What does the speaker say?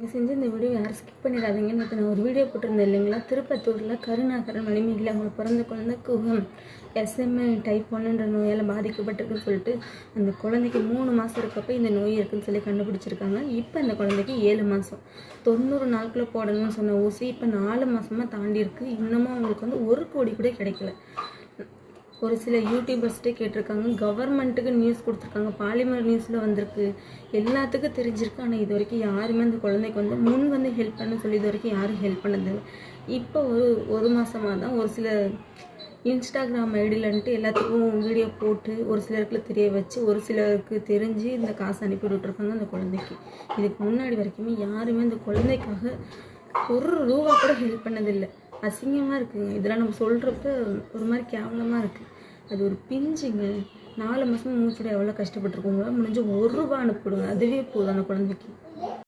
நீங்கள் செஞ்சு இந்த வீடியோ யாரும் ஸ்கிப் பண்ணிடாதீங்க. நேற்று நான் ஒரு வீடியோ போட்டிருந்தேன் இல்லைங்களா? திருப்பத்தூரில் கருணாகரன் மணிமேகலை அவங்க பிறந்த குழந்தை குகம் எஸ்எம்ஐ டைப் ஒன்றுன்ற நோயால் பாதிக்கப்பட்டிருக்குன்னு சொல்லிட்டு அந்த குழந்தைக்கு மூணு மாதம் இருக்கப்போ இந்த நோய் இருக்குன்னு சொல்லி கண்டுபிடிச்சிருக்காங்க. இப்போ அந்த குழந்தைக்கு ஏழு மாதம் தொண்ணூறு நாளுக்குள்ளே போடணும்னு சொன்ன ஊசி இப்போ நாலு மாதமாக தாண்டி இருக்குது இன்னமும் அவங்களுக்கு வந்து ஒரு கோடி கூட கிடைக்கல. ஒரு சில யூடியூபர்ஸ்கிட்டே கேட்டிருக்காங்க. கவர்மெண்ட்டுக்கு நியூஸ் கொடுத்துருக்காங்க. பாலிமர் நியூஸில் வந்திருக்கு. எல்லாத்துக்கும் தெரிஞ்சிருக்கு. ஆனால் இது வரைக்கும் யாருமே அந்த குழந்தைக்கு வந்து முன் வந்து ஹெல்ப் பண்ண சொல்லி இது வரைக்கும் யாரும் ஹெல்ப் பண்ணதில்லை இப்போ ஒரு ஒரு மாதமாக தான் ஒரு சில இன்ஸ்டாகிராம் ஐடியிலன்ட்டு எல்லாத்துக்கும் வீடியோ போட்டு ஒரு சிலருக்கு தெரிய வச்சு ஒரு சிலருக்கு தெரிஞ்சு இந்த காசு அனுப்பி விட்டுருக்காங்க அந்த குழந்தைக்கு. இதுக்கு முன்னாடி வரைக்குமே யாருமே அந்த குழந்தைக்காக ஒரு ரூபா கூட ஹெல்ப் பண்ணதில்லை அசிங்கமாக இருக்குங்க இதெல்லாம் நம்ம சொல்கிறப்ப ஒரு மாதிரி கேவலமாக இருக்குது அது ஒரு பிஞ்சுங்க. நாலு மாதம் மூச்சுட எவ்வளோ கஷ்டப்பட்டுருக்கோங்க முடிஞ்சு ஒரு ரூபா அனுப்பிவிடுங்க. அதுவே போதும் அந்த குழந்தைக்கு.